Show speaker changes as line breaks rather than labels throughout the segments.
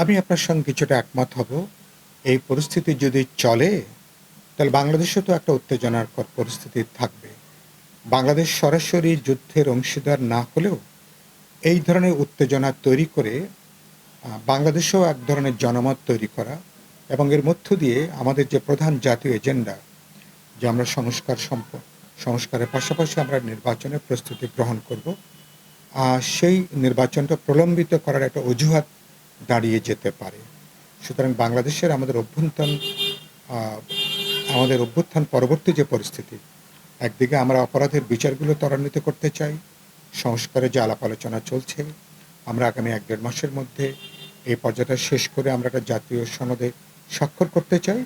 আমি আপনার সঙ্গে কিছুটা একমত হব। এই পরিস্থিতি যদি চলে, তাহলে বাংলাদেশে তো একটা উত্তেজনার উত্তেজনাকর পরিস্থিতি থাকবে। বাংলাদেশ সরাসরি যুদ্ধের অংশীদার না হলেও এই ধরনের উত্তেজনা তৈরি করে বাংলাদেশেও এক ধরনের জনমত তৈরি করা এবং এর মধ্য দিয়ে আমাদের যে প্রধান জাতীয় এজেন্ডা, যে আমরা সংস্কার সম্প, সংস্কারের পাশাপাশি আমরা নির্বাচনের প্রস্তুতি গ্রহণ করব সেই নির্বাচনটা প্রলম্বিত করার একটা অজুহাত দাঁড়িয়ে যেতে পারে। সুতরাং বাংলাদেশের আমাদের অভ্যন্তর আমাদের অভ্যুত্থান পরবর্তী যে পরিস্থিতি, একদিকে আমরা অপরাধের বিচারগুলো ত্বরান্বিত করতে চাই সংস্কারের যে আলাপ আলোচনা চলছে, আমরা আগামী এক দেড় মাসের মধ্যে এই পর্যায়টা শেষ করে আমরা একটা জাতীয় সনদে স্বাক্ষর করতে চাই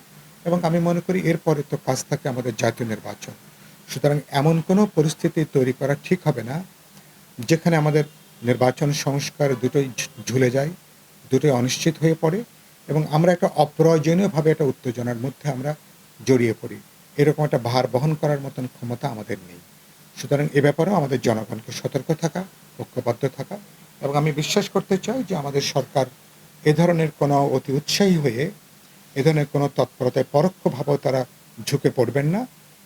এবং আমি মনে করি এরপরে তো কাজ থাকে আমাদের জাতীয় নির্বাচন। সুতরাং এমন কোনো পরিস্থিতি তৈরি করা ঠিক হবে না, যেখানে আমাদের নির্বাচন সংস্কার দুটোই ঝুলে যায়। দুটোই অনিশ্চিত হয়ে পড়ে এবং আমরা একটা অপ্রয়োজনীয়ভাবে একটা উত্তেজনার মধ্যে আমরা জড়িয়ে পড়ি। এরকম একটা ভার বহন করার মতন ক্ষমতা আমাদের নেই। সুতরাং এ ব্যাপারেও আমাদের জনগণকে সতর্ক থাকা, ঐক্যবদ্ধ থাকা এবং আমি বিশ্বাস করতে চাই যে আমাদের সরকার এ ধরনের কোনো অতি উৎসাহী হয়ে এ ধরনের কোনো তৎপরতায় পরোক্ষভাবেও তারা ঝুঁকে পড়বেন না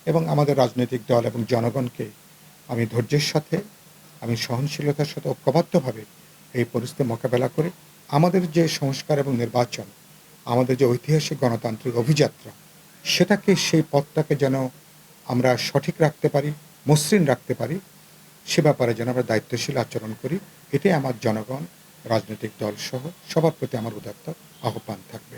এবং আমাদের রাজনৈতিক দল এবং জনগণকে আমি ধৈর্যের সাথে, আমি সহনশীলতার সাথে ঐক্যবদ্ধভাবে এই পরিস্থিতি মোকাবেলা করে আমাদের যে সংস্কার এবং নির্বাচন, আমাদের যে ঐতিহাসিক গণতান্ত্রিক অভিযাত্রা, সেটাকে সেই পথটাকে যেন আমরা সঠিক রাখতে পারি, মসৃণ রাখতে পারি, সে ব্যাপারে যেন আমরা দায়িত্বশীল আচরণ করি, এটাই আমার জনগণ, রাজনৈতিক দলসহ সবার প্রতি আমার উদাত্ত আহ্বান থাকবে।